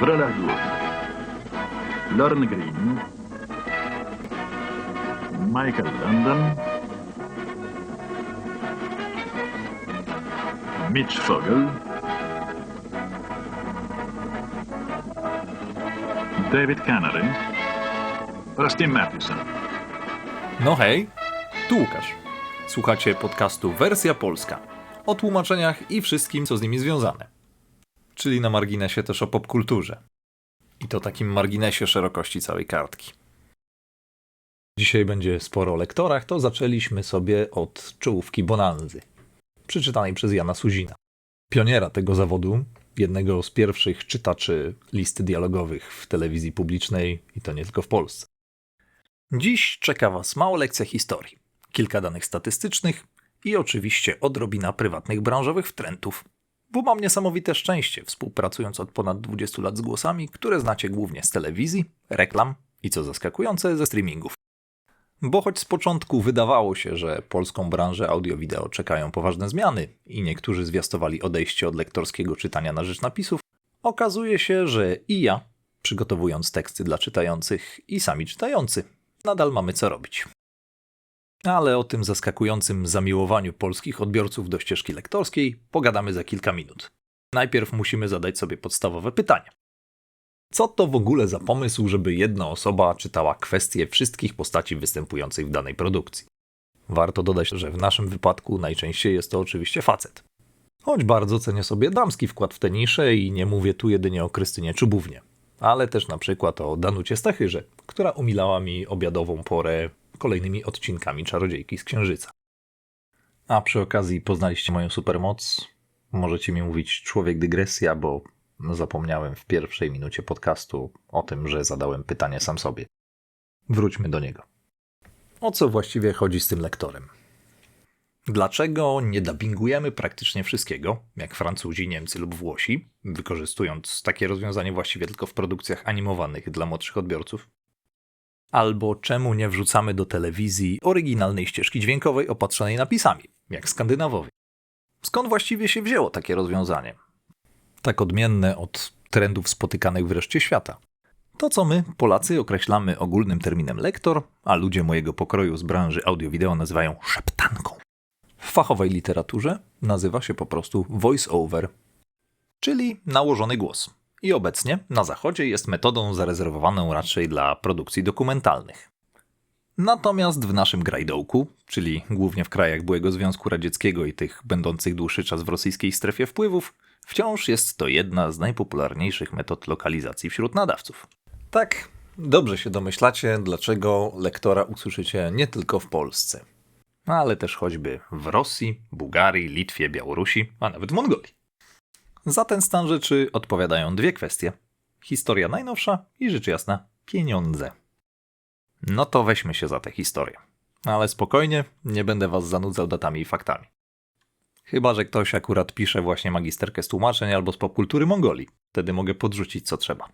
W rolach głównych Lorne Green, Michael London, Mitch Fogel, David Canary oraz Tim Matheson. No hej, tu Łukasz. Słuchacie podcastu Wersja Polska. O tłumaczeniach i wszystkim, co z nimi związane. Czyli na marginesie też o popkulturze. I to takim marginesie szerokości całej kartki. Dzisiaj będzie sporo o lektorach, to zaczęliśmy sobie od czołówki Bonanzy, przeczytanej przez Jana Suzina. Pioniera tego zawodu, jednego z pierwszych czytaczy list dialogowych w telewizji publicznej i to nie tylko w Polsce. Dziś czeka Was mała lekcja historii, kilka danych statystycznych i oczywiście odrobina prywatnych branżowych wtrętów. Bo mam niesamowite szczęście, współpracując od ponad 20 lat z głosami, które znacie głównie z telewizji, reklam i co zaskakujące ze streamingów. Bo choć z początku wydawało się, że polską branżę audio-wideo czekają poważne zmiany i niektórzy zwiastowali odejście od lektorskiego czytania na rzecz napisów, okazuje się, że i ja, przygotowując teksty dla czytających i sami czytający, nadal mamy co robić. Ale o tym zaskakującym zamiłowaniu polskich odbiorców do ścieżki lektorskiej pogadamy za kilka minut. Najpierw musimy zadać sobie podstawowe pytanie. Co to w ogóle za pomysł, żeby jedna osoba czytała kwestie wszystkich postaci występujących w danej produkcji? Warto dodać, że w naszym wypadku najczęściej jest to oczywiście facet. Choć bardzo cenię sobie damski wkład w tę niszę i nie mówię tu jedynie o Krystynie Czubównie, ale też na przykład o Danucie Stachyrze, która umilała mi obiadową porę kolejnymi odcinkami Czarodziejki z Księżyca. A przy okazji poznaliście moją supermoc. Możecie mi mówić człowiek dygresja, bo zapomniałem w pierwszej minucie podcastu o tym, że zadałem pytanie sam sobie. Wróćmy do niego. O co właściwie chodzi z tym lektorem? Dlaczego nie dubbingujemy praktycznie wszystkiego, jak Francuzi, Niemcy lub Włosi, wykorzystując takie rozwiązanie właściwie tylko w produkcjach animowanych dla młodszych odbiorców? Albo czemu nie wrzucamy do telewizji oryginalnej ścieżki dźwiękowej opatrzonej napisami, jak Skandynawowie? Skąd właściwie się wzięło takie rozwiązanie? Tak odmienne od trendów spotykanych w reszcie świata. To, co my, Polacy, określamy ogólnym terminem lektor, a ludzie mojego pokroju z branży audio-wideo nazywają szeptanką. W fachowej literaturze nazywa się po prostu voice-over, czyli nałożony głos. I obecnie na Zachodzie jest metodą zarezerwowaną raczej dla produkcji dokumentalnych. Natomiast w naszym grajdołku, czyli głównie w krajach byłego Związku Radzieckiego i tych będących dłuższy czas w rosyjskiej strefie wpływów, wciąż jest to jedna z najpopularniejszych metod lokalizacji wśród nadawców. Tak, dobrze się domyślacie, dlaczego lektora usłyszycie nie tylko w Polsce, ale też choćby w Rosji, Bułgarii, Litwie, Białorusi, a nawet w Mongolii. Za ten stan rzeczy odpowiadają dwie kwestie: historia najnowsza i rzecz jasna pieniądze. No to weźmy się za tę historię. Ale spokojnie, nie będę was zanudzał datami i faktami. Chyba, że ktoś akurat pisze właśnie magisterkę z tłumaczeń albo z popkultury Mongolii. Wtedy mogę podrzucić co trzeba.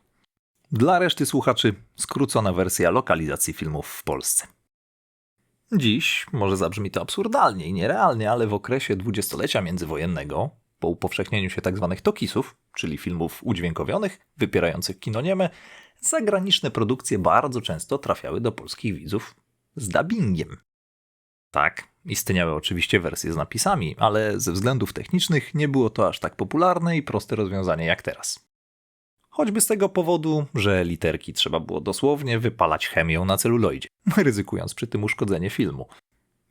Dla reszty słuchaczy skrócona wersja lokalizacji filmów w Polsce. Dziś może zabrzmi to absurdalnie i nierealnie, ale w okresie dwudziestolecia międzywojennego, po upowszechnieniu się tzw. tokisów, czyli filmów udźwiękowionych, wypierających kino nieme, zagraniczne produkcje bardzo często trafiały do polskich widzów z dubbingiem. Tak, istniały oczywiście wersje z napisami, ale ze względów technicznych nie było to aż tak popularne i proste rozwiązanie jak teraz. Choćby z tego powodu, że literki trzeba było dosłownie wypalać chemią na celuloidzie, ryzykując przy tym uszkodzenie filmu.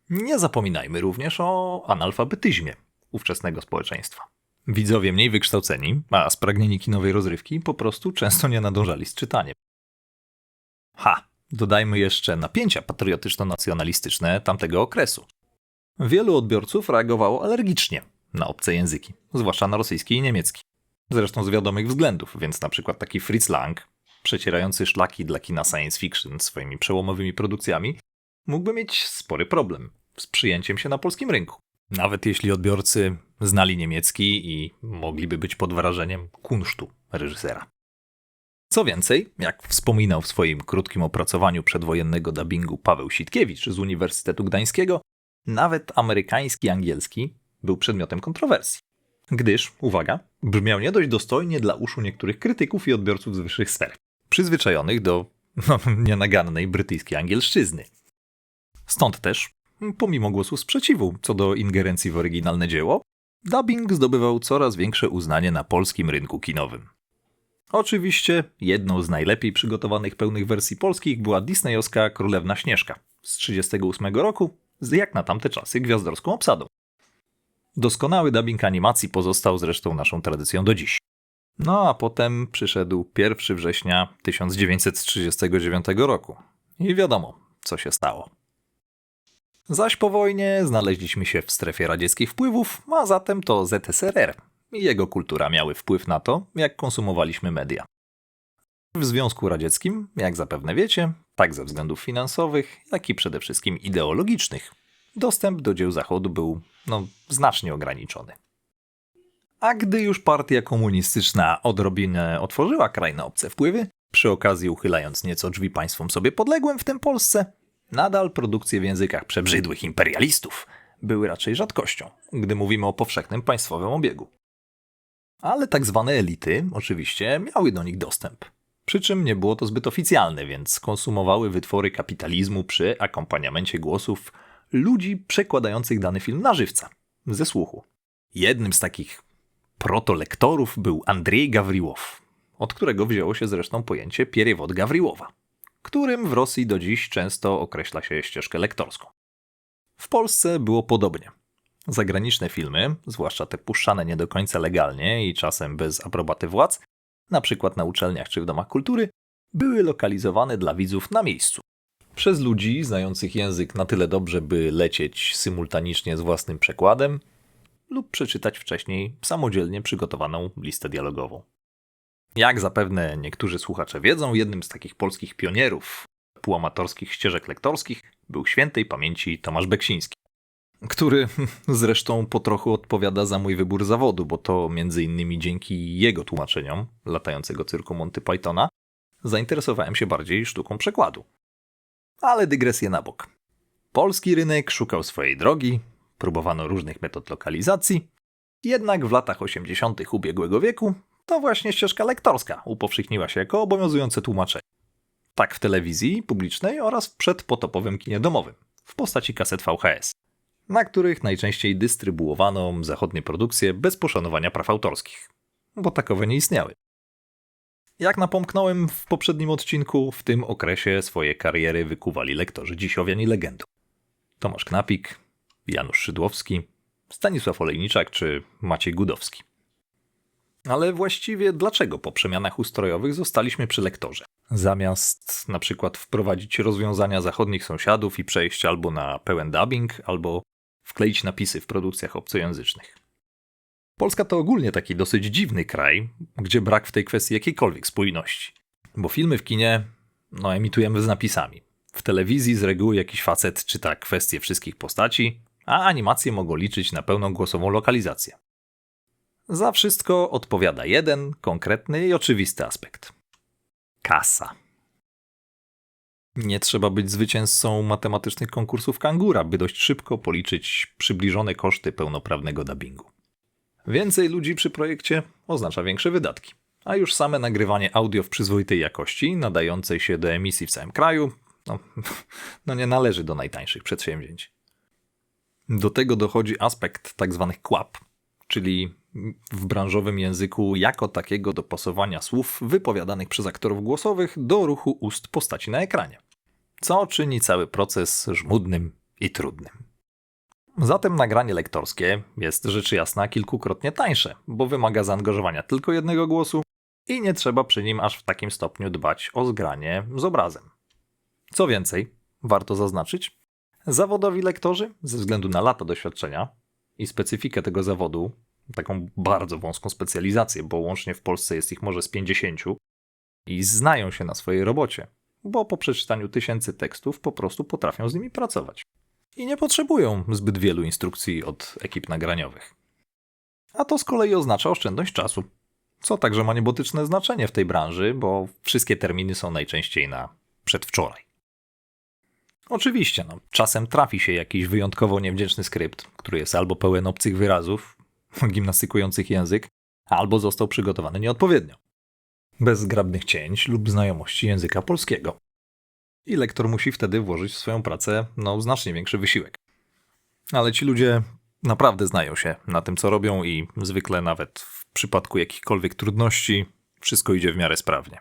Nie zapominajmy również o analfabetyzmie ówczesnego społeczeństwa. Widzowie mniej wykształceni, a spragnieni kinowej rozrywki po prostu często nie nadążali z czytaniem. Ha, dodajmy jeszcze napięcia patriotyczno-nacjonalistyczne tamtego okresu. Wielu odbiorców reagowało alergicznie na obce języki, zwłaszcza na rosyjski i niemiecki. Zresztą z wiadomych względów, więc na przykład taki Fritz Lang, przecierający szlaki dla kina science fiction swoimi przełomowymi produkcjami, mógłby mieć spory problem z przyjęciem się na polskim rynku. Nawet jeśli odbiorcy znali niemiecki i mogliby być pod wrażeniem kunsztu reżysera. Co więcej, jak wspominał w swoim krótkim opracowaniu przedwojennego dubbingu Paweł Sitkiewicz z Uniwersytetu Gdańskiego, nawet amerykański angielski był przedmiotem kontrowersji. Gdyż, uwaga, brzmiał nie dość dostojnie dla uszu niektórych krytyków i odbiorców z wyższych sfer, przyzwyczajonych do no, nienagannej brytyjskiej angielszczyzny. Stąd też, pomimo głosu sprzeciwu co do ingerencji w oryginalne dzieło, dubbing zdobywał coraz większe uznanie na polskim rynku kinowym. Oczywiście jedną z najlepiej przygotowanych pełnych wersji polskich była disneyowska Królewna Śnieżka z 1938 roku, z jak na tamte czasy gwiazdorską obsadą. Doskonały dubbing animacji pozostał zresztą naszą tradycją do dziś. No a potem przyszedł 1 września 1939 roku. I wiadomo, co się stało. Zaś po wojnie znaleźliśmy się w strefie radzieckich wpływów, a zatem to ZSRR i jego kultura miały wpływ na to, jak konsumowaliśmy media. W Związku Radzieckim, jak zapewne wiecie, tak ze względów finansowych, jak i przede wszystkim ideologicznych, dostęp do dzieł Zachodu był no, znacznie ograniczony. A gdy już partia komunistyczna odrobinę otworzyła kraj na obce wpływy, przy okazji uchylając nieco drzwi państwom sobie podległym, w tym Polsce, nadal produkcje w językach przebrzydłych imperialistów były raczej rzadkością, gdy mówimy o powszechnym państwowym obiegu. Ale tak zwane elity oczywiście miały do nich dostęp. Przy czym nie było to zbyt oficjalne, więc konsumowały wytwory kapitalizmu przy akompaniamencie głosów ludzi przekładających dany film na żywca, ze słuchu. Jednym z takich protolektorów był Andrzej Gawriłow, od którego wzięło się zresztą pojęcie Pieriewod Gawriłowa, którym w Rosji do dziś często określa się ścieżkę lektorską. W Polsce było podobnie. Zagraniczne filmy, zwłaszcza te puszczane nie do końca legalnie i czasem bez aprobaty władz, na przykład na uczelniach czy w domach kultury, były lokalizowane dla widzów na miejscu. Przez ludzi znających język na tyle dobrze, by lecieć symultanicznie z własnym przekładem lub przeczytać wcześniej samodzielnie przygotowaną listę dialogową. Jak zapewne niektórzy słuchacze wiedzą, jednym z takich polskich pionierów półamatorskich ścieżek lektorskich był świętej pamięci Tomasz Beksiński, który zresztą po trochu odpowiada za mój wybór zawodu, bo to między innymi dzięki jego tłumaczeniom latającego cyrku Monty Pythona zainteresowałem się bardziej sztuką przekładu. Ale dygresję na bok. Polski rynek szukał swojej drogi, próbowano różnych metod lokalizacji, jednak w latach 80. ubiegłego wieku to właśnie ścieżka lektorska upowszechniła się jako obowiązujące tłumaczenie. Tak w telewizji publicznej oraz w przedpotopowym kinie domowym w postaci kaset VHS, na których najczęściej dystrybuowano zachodnie produkcje bez poszanowania praw autorskich, bo takowe nie istniały. Jak napomknąłem w poprzednim odcinku, w tym okresie swoje kariery wykuwali lektorzy dzisiowian i legendą. Tomasz Knapik, Janusz Szydłowski, Stanisław Olejniczak czy Maciej Gudowski. Ale właściwie dlaczego po przemianach ustrojowych zostaliśmy przy lektorze? Zamiast na przykład wprowadzić rozwiązania zachodnich sąsiadów i przejść albo na pełen dubbing, albo wkleić napisy w produkcjach obcojęzycznych. Polska to ogólnie taki dosyć dziwny kraj, gdzie brak w tej kwestii jakiejkolwiek spójności. Bo filmy w kinie no, emitujemy z napisami. W telewizji z reguły jakiś facet czyta kwestie wszystkich postaci, a animacje mogą liczyć na pełną głosową lokalizację. Za wszystko odpowiada jeden, konkretny i oczywisty aspekt. Kasa. Nie trzeba być zwycięzcą matematycznych konkursów kangura, by dość szybko policzyć przybliżone koszty pełnoprawnego dubbingu. Więcej ludzi przy projekcie oznacza większe wydatki, a już same nagrywanie audio w przyzwoitej jakości, nadającej się do emisji w całym kraju, no, no nie należy do najtańszych przedsięwzięć. Do tego dochodzi aspekt tzw. Tak kłap, czyli w branżowym języku jako takiego dopasowania słów wypowiadanych przez aktorów głosowych do ruchu ust postaci na ekranie, co czyni cały proces żmudnym i trudnym. Zatem nagranie lektorskie jest rzecz jasna kilkukrotnie tańsze, bo wymaga zaangażowania tylko jednego głosu i nie trzeba przy nim aż w takim stopniu dbać o zgranie z obrazem. Co więcej, warto zaznaczyć, zawodowi lektorzy, ze względu na lata doświadczenia i specyfikę tego zawodu, taką bardzo wąską specjalizację, bo łącznie w Polsce jest ich może z 50 i znają się na swojej robocie, bo po przeczytaniu tysięcy tekstów po prostu potrafią z nimi pracować. I nie potrzebują zbyt wielu instrukcji od ekip nagraniowych. A to z kolei oznacza oszczędność czasu, co także ma niebotyczne znaczenie w tej branży, bo wszystkie terminy są najczęściej na przedwczoraj. Oczywiście, no, czasem trafi się jakiś wyjątkowo niewdzięczny skrypt, który jest albo pełen obcych wyrazów, gimnastykujących język, albo został przygotowany nieodpowiednio. Bez zgrabnych cięć lub znajomości języka polskiego. I lektor musi wtedy włożyć w swoją pracę no, znacznie większy wysiłek. Ale ci ludzie naprawdę znają się na tym, co robią, i zwykle nawet w przypadku jakichkolwiek trudności wszystko idzie w miarę sprawnie.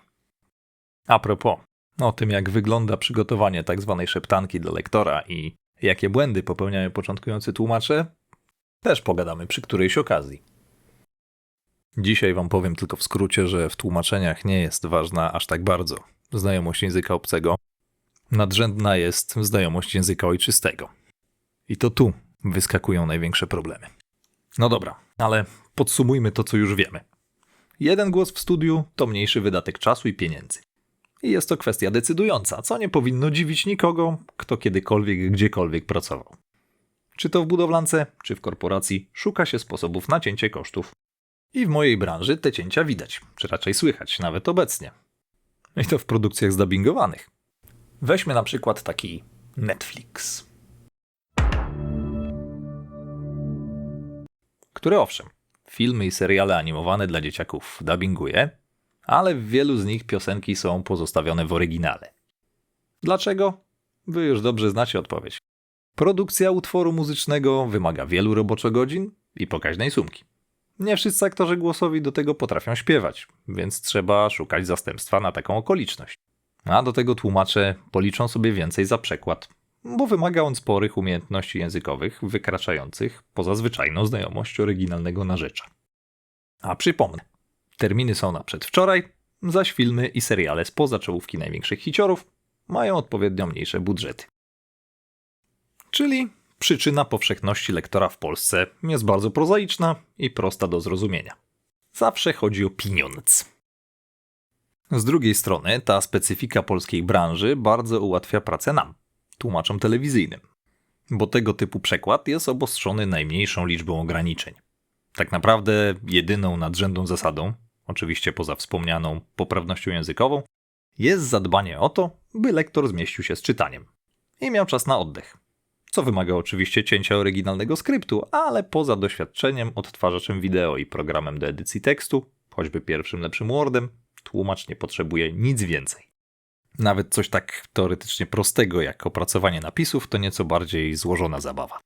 A propos, o tym, jak wygląda przygotowanie tak zwanej szeptanki dla lektora i jakie błędy popełniają początkujący tłumacze, też pogadamy przy którejś okazji. Dzisiaj Wam powiem tylko w skrócie, że w tłumaczeniach nie jest ważna aż tak bardzo znajomość języka obcego. Nadrzędna jest znajomość języka ojczystego. I to tu wyskakują największe problemy. No dobra, ale podsumujmy to, co już wiemy. Jeden głos w studiu to mniejszy wydatek czasu i pieniędzy. I jest to kwestia decydująca, co nie powinno dziwić nikogo, kto kiedykolwiek, gdziekolwiek pracował. Czy to w budowlance, czy w korporacji, szuka się sposobów na cięcie kosztów. I w mojej branży te cięcia widać, czy raczej słychać, nawet obecnie. I to w produkcjach zdubbingowanych. Weźmy na przykład taki Netflix. Który owszem, filmy i seriale animowane dla dzieciaków dubbinguje, ale w wielu z nich piosenki są pozostawione w oryginale. Dlaczego? Wy już dobrze znacie odpowiedź. Produkcja utworu muzycznego wymaga wielu roboczogodzin i pokaźnej sumki. Nie wszyscy aktorzy głosowi do tego potrafią śpiewać, więc trzeba szukać zastępstwa na taką okoliczność. A do tego tłumacze policzą sobie więcej za przekład, bo wymaga on sporych umiejętności językowych wykraczających poza zwyczajną znajomość oryginalnego narzecza. A przypomnę, terminy są na przedwczoraj, zaś filmy i seriale spoza czołówki największych hiciorów mają odpowiednio mniejsze budżety. Czyli przyczyna powszechności lektora w Polsce jest bardzo prozaiczna i prosta do zrozumienia. Zawsze chodzi o pieniądz. Z drugiej strony, ta specyfika polskiej branży bardzo ułatwia pracę nam, tłumaczom telewizyjnym, bo tego typu przekład jest obostrzony najmniejszą liczbą ograniczeń. Tak naprawdę jedyną nadrzędną zasadą, oczywiście poza wspomnianą poprawnością językową, jest zadbanie o to, by lektor zmieścił się z czytaniem i miał czas na oddech. Co wymaga oczywiście cięcia oryginalnego skryptu, ale poza doświadczeniem, odtwarzaczem wideo i programem do edycji tekstu, choćby pierwszym lepszym Wordem, tłumacz nie potrzebuje nic więcej. Nawet coś tak teoretycznie prostego jak opracowanie napisów to nieco bardziej złożona zabawa.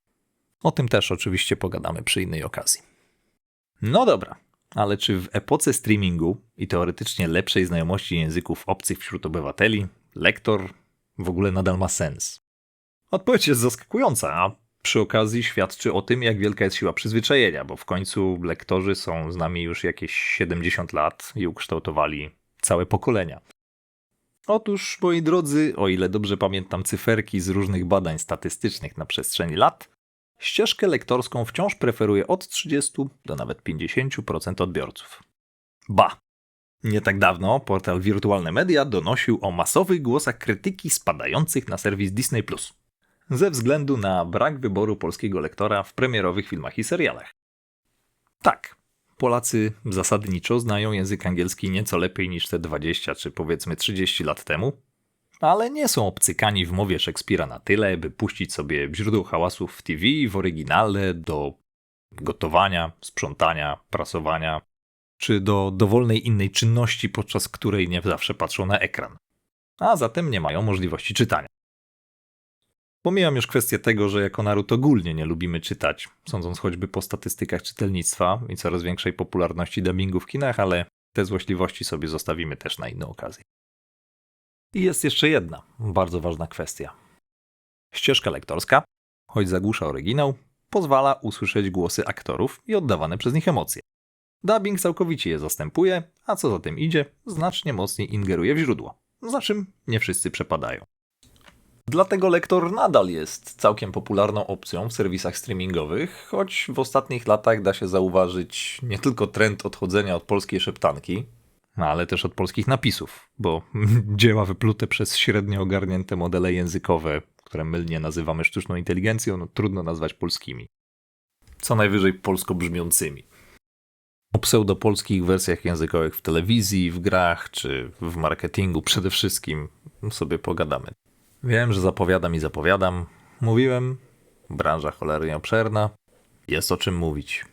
O tym też oczywiście pogadamy przy innej okazji. No dobra, ale czy w epoce streamingu i teoretycznie lepszej znajomości języków obcych wśród obywateli, lektor w ogóle nadal ma sens? Odpowiedź jest zaskakująca, a przy okazji świadczy o tym, jak wielka jest siła przyzwyczajenia, bo w końcu lektorzy są z nami już jakieś 70 lat i ukształtowali całe pokolenia. Otóż, moi drodzy, o ile dobrze pamiętam cyferki z różnych badań statystycznych na przestrzeni lat, ścieżkę lektorską wciąż preferuje od 30 do nawet 50% odbiorców. Ba! Nie tak dawno portal Wirtualne Media donosił o masowych głosach krytyki spadających na serwis Disney+. Ze względu na brak wyboru polskiego lektora w premierowych filmach i serialach. Tak, Polacy zasadniczo znają język angielski nieco lepiej niż te 20 czy powiedzmy 30 lat temu, ale nie są obcykani w mowie Szekspira na tyle, by puścić sobie źródło hałasów w TV w oryginale do gotowania, sprzątania, prasowania, czy do dowolnej innej czynności, podczas której nie zawsze patrzą na ekran. A zatem nie mają możliwości czytania. Pomijam już kwestię tego, że jako naród ogólnie nie lubimy czytać, sądząc choćby po statystykach czytelnictwa i coraz większej popularności dubbingu w kinach, ale te złośliwości sobie zostawimy też na inną okazję. I jest jeszcze jedna bardzo ważna kwestia. Ścieżka lektorska, choć zagłusza oryginał, pozwala usłyszeć głosy aktorów i oddawane przez nich emocje. Dubbing całkowicie je zastępuje, a co za tym idzie, znacznie mocniej ingeruje w źródło, za czym nie wszyscy przepadają. Dlatego lektor nadal jest całkiem popularną opcją w serwisach streamingowych, choć w ostatnich latach da się zauważyć nie tylko trend odchodzenia od polskiej szeptanki, ale też od polskich napisów, bo dzieła wyplute przez średnio ogarnięte modele językowe, które mylnie nazywamy sztuczną inteligencją, no trudno nazwać polskimi. Co najwyżej polsko brzmiącymi. O pseudopolskich wersjach językowych w telewizji, w grach czy w marketingu przede wszystkim sobie pogadamy. Wiem, że zapowiadam i zapowiadam. Mówiłem, branża cholernie obszerna. Jest o czym mówić.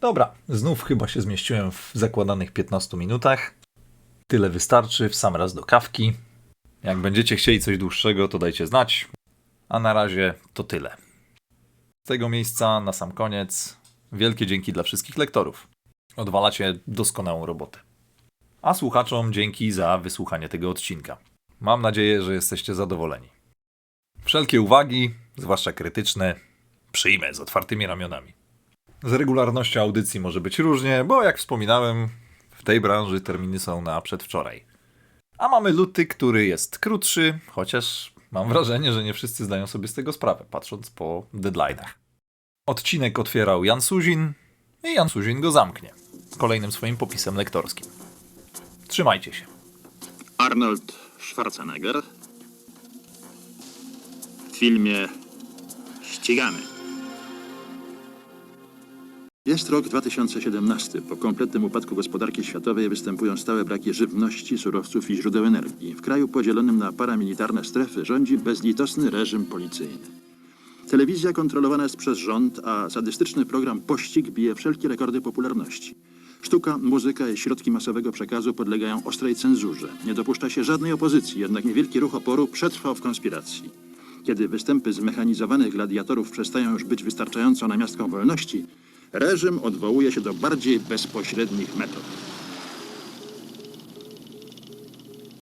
Dobra, znów chyba się zmieściłem w zakładanych 15 minutach. Tyle wystarczy w sam raz do kawki. Jak będziecie chcieli coś dłuższego, to dajcie znać. A na razie to tyle. Z tego miejsca na sam koniec wielkie dzięki dla wszystkich lektorów. Odwalacie doskonałą robotę. A słuchaczom dzięki za wysłuchanie tego odcinka. Mam nadzieję, że jesteście zadowoleni. Wszelkie uwagi, zwłaszcza krytyczne, przyjmę z otwartymi ramionami. Z regularnością audycji może być różnie, bo jak wspominałem, w tej branży terminy są na przedwczoraj. A mamy luty, który jest krótszy, chociaż mam wrażenie, że nie wszyscy zdają sobie z tego sprawę, patrząc po deadline'ach. Odcinek otwierał Jan Suzin i Jan Suzin go zamknie kolejnym swoim popisem lektorskim. Trzymajcie się. Arnold Schwarzenegger w filmie Ścigamy. Jest rok 2017. Po kompletnym upadku gospodarki światowej występują stałe braki żywności, surowców i źródeł energii. W kraju podzielonym na paramilitarne strefy rządzi bezlitosny reżim policyjny. Telewizja kontrolowana jest przez rząd, a sadystyczny program Pościg bije wszelkie rekordy popularności. Sztuka, muzyka i środki masowego przekazu podlegają ostrej cenzurze. Nie dopuszcza się żadnej opozycji, jednak niewielki ruch oporu przetrwał w konspiracji. Kiedy występy zmechanizowanych gladiatorów przestają już być wystarczającą namiastką wolności, reżim odwołuje się do bardziej bezpośrednich metod.